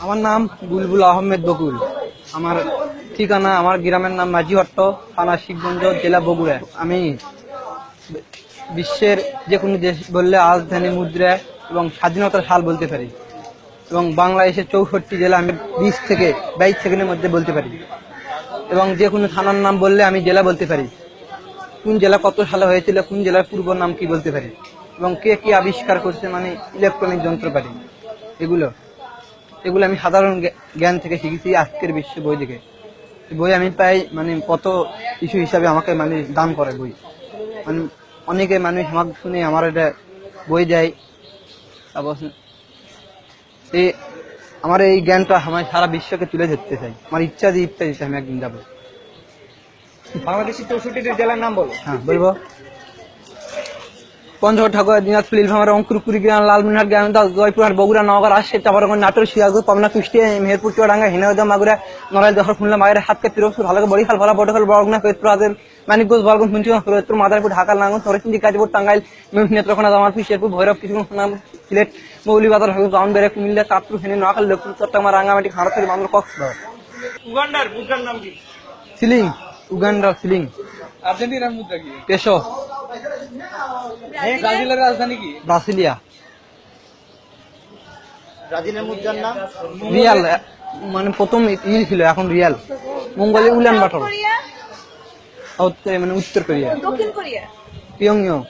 আমার নাম বুলবুল আহমেদ বকুল। আমার ঠিকানা আমার গ্রামের নাম মাঝিহট্ট থানা শিবগঞ্জ, জেলা বগুড়া। আমি বিশ্বের যে কোনো দেশ বললে রাজধানী মুদ্রা এবং স্বাধীনতার সাল বলতে পারি। এবং বাংলাদেশের চৌষট্টি জেলা আমি বিশ থেকে বাইশ সেকেন্ডের মধ্যে বলতে পারি। এবং যে কোনো থানার নাম বললে আমি জেলা বলতে পারি। কোন জেলা কত সালে হয়েছিল, কোন জেলার পূর্ব নাম কি বলতে পারি। এবং কে কি আবিষ্কার করছে মানে ইলেকট্রনিক যন্ত্রপাতি। এগুলো। এগুলো আমি সাধারণ জ্ঞান থেকে শিখেছি আজকের বিশ্ব বই থেকে। বই আমি পাই মানে কত কিছু হিসাবে আমাকে মানে দান করে বই। মানে অনেকে মানুষ আমাকে শুনে আমার এটা বই দেয়। তারপর এই আমার এই জ্ঞানটা আমার সারা বিশ্বকে তুলে ধরতে চাই আমার ইচ্ছা যে ইচ্ছা দিতে আমি একদিন যাব। বাংলাদেশের চৌষট্টি জেলার নাম বলো। হ্যাঁ বলব। পঞ্চগড় ঠাকুর দিনাজপুর নীলফামারী অঙ্কুর কুড়িগ্রাম লালমিনহাট গ্রাম জয়পুরহাট বগুড়া নওগাঁ রাজশাহী চাপারগঞ্জ নাটোর সিরাজগঞ্জ পাবনা কুষ্টিয়া মেহেরপুর চুয়াডাঙ্গা হিনাউদা মাগুরা নড়াইল দখল খুলনা মায়ের হাতকে তিরস্পুর ভালো বরিশাল ভালো বটখাল বরগুনা ফরিদপুর আদের মানিকগঞ্জ বরগঞ্জ মুন্সিগঞ্জ ফরিদপুর মাদারপুর ঢাকা নাঙ্গন সরসিন্দি কাজীপুর টাঙ্গাইল নেত্রকোনা জামালপুর শেরপুর ভৈরব সুনাম সিলেট মৌলিবাজার হবিব গাউনবেড়া কুমিল্লা চাঁদপুর ফেনী নোয়াখালী লক্ষ্মীপুর চট্টগ্রাম রাঙ্গামাটি খাড়াছড়ি বান্দর কক্সবাজার। উগান্ডার মুদ্রার নাম কি? Shilling Uganda shilling. আর্জেন্টিনার মুদ্রা কি? পেশো। ব্রাজিলের রাজধানী কি? ব্রাসিলিয়া। ব্রাজিলের মুদ্রার নাম? রিয়াল মানে প্রথম ইল ছিল এখন রিয়াল। মঙ্গলে উলান বাটর। মানে উত্তর কোরিয়া। দক্ষিণ কোরিয়া। পিয়ংইয়ং।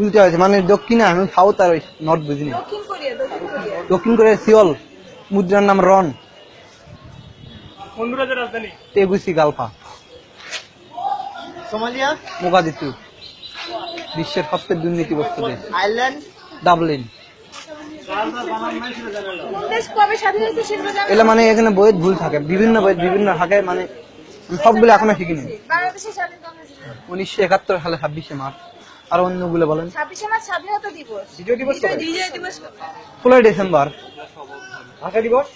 উল্টে হয়েছে মানে দক্ষিণে আমি সাউথ আর নর্থ বুঝিনি। দক্ষিণ কোরিয়া দক্ষিণ দক্ষিণ কোরিয়া সিওল মুদ্রার নাম রন। হন্ডুরাজের রাজধানী? তেগুসি গালফা। সোমালিয়া? মোগাদিতু বিশ্বের সবচেয়ে দুর্নীতিগ্রস্ত দেশ। আয়ারল্যান্ড? ডাবলিন। এগুলো মানে এখানে বইয়ের ভুল থাকে বিভিন্ন বই বিভিন্ন থাকে মানে সবগুলো এখনও শিখিনি। উনিশশো একাত্তর সালে ছাব্বিশে মার্চ। আর অন্যগুলো বলেন? ষোলোই ডিসেম্বর। ভাষা দিবস?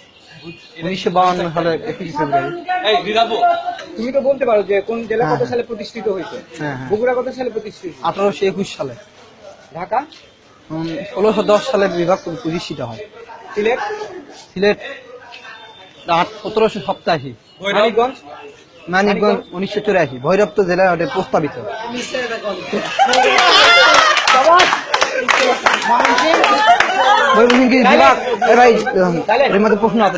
উনিশশো বাউন্ন সালে একুশে ফেব্রুয়ারি। তুমি তো বলতে পারো যে কোন জেলা কত হ্যাঁ। সালে প্রতিষ্ঠিত হয়েছে? হ্যাঁ হ্যাঁ। বগুড়া কত সালে প্রতিষ্ঠিত আঠারোশো একুশ সালে। ঢাকা? ষোলোশো দশ সালে বিভাগ প্রতিষ্ঠিত হয়। সিলেট? সিলেট আট সতেরোশো সপ্তাশি। মানিকগঞ্জ? মানিকগঞ্জ উনিশশো চুরাশি। ভৈরব জেলায় ওটা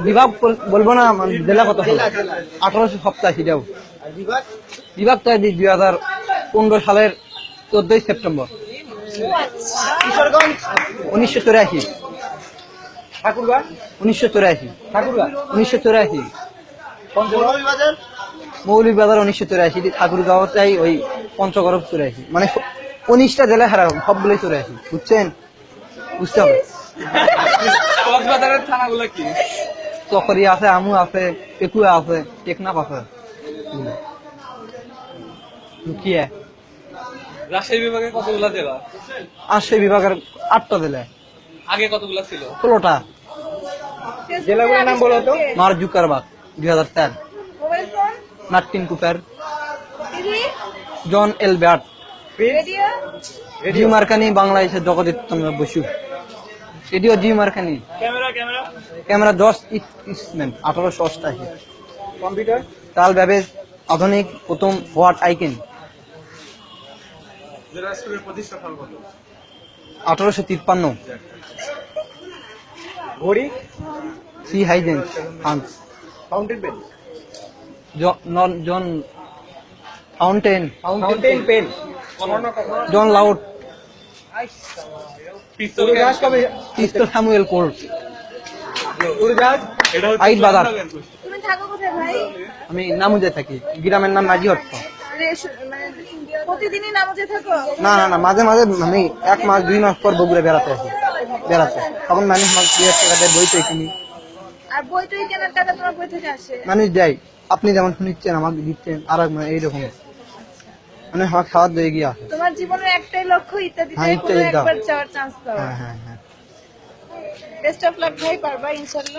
বিভাগ বলব না জেলা কত আঠারোশো দুই হাজার পনেরো সালের চোদ্দই সেপ্টেম্বর উনিশশো চুরাশি উনিশশো চুরাশি উনিশশো চুরাশি পঞ্চগড় বাজার উনিশশো চুরাশি ওই পঞ্চগড় চুরাশি মানে উনিশটা জেলায় হারা সবগুলোই চুরাশি বুঝছেন? বুঝতে হবে। কক্সবাজারের থানাগুলো কি? চকরি আছে আমু আছে পেকুয়া আছে টেকনাফ আছে। লুকিয়ে। রাজশাহী বিভাগে কতগুলা জেলা? আর বিভাগের আটটা জেলায় আগে কতগুলা ছিল? ষোলোটা। ফেসবুকে জেলাগুলোর নাম বলো তো? দুই হাজার চার। Mobile phone? Martin Cooper. John Elbert. G Marconi বাংলাদেশের জগদীপ্তম Basu. Radio G Marconi camera camera. Camera দশ ইস্টমেন্ট আঠারোশো অষ্টাশি। কম্পিউটার? তাল ব্যাবেজ আধুনিক প্রথম হোয়াট আইকেন। আঠারোশো তিপ্পান্ন। ঘড়ি? সি হাইজেন Hans. Fountain pen? John fountain. Fountain pen. John Loud পিস্তল কোর্ট আইট বাজার। তুমি থাকো আমি নামুজে থাকি। গ্রামের নাম নাজিহট্ট মানে প্রতিদিনই নামাজে থাকো? না না না মাঝে মাঝে আমি এক মাস দুই মাস পর বগুড়ে বেড়াতে আসি। বেড়াতে। তখন মানুষ মাস দুই হাজার টাকা দেয় বই তো কিনি। মানুষ দেয়। আপনি যেমন শুনিচ্ছেন আমাকে দিচ্ছেন আর এক মানে এইরকম। মানে হক সাথ হয়ে গিয়া। তোমার জীবনের একটাই লক্ষ্য ইত্যাদিতে হ্যাঁ, কোনো ইত্যাদি। একবার যাওয়ার চান্স পাওয়া। হ্যাঁ হ্যাঁ হ্যাঁ। বেস্ট অফ লাক ভাই পারবা ইনশাল্লাহ।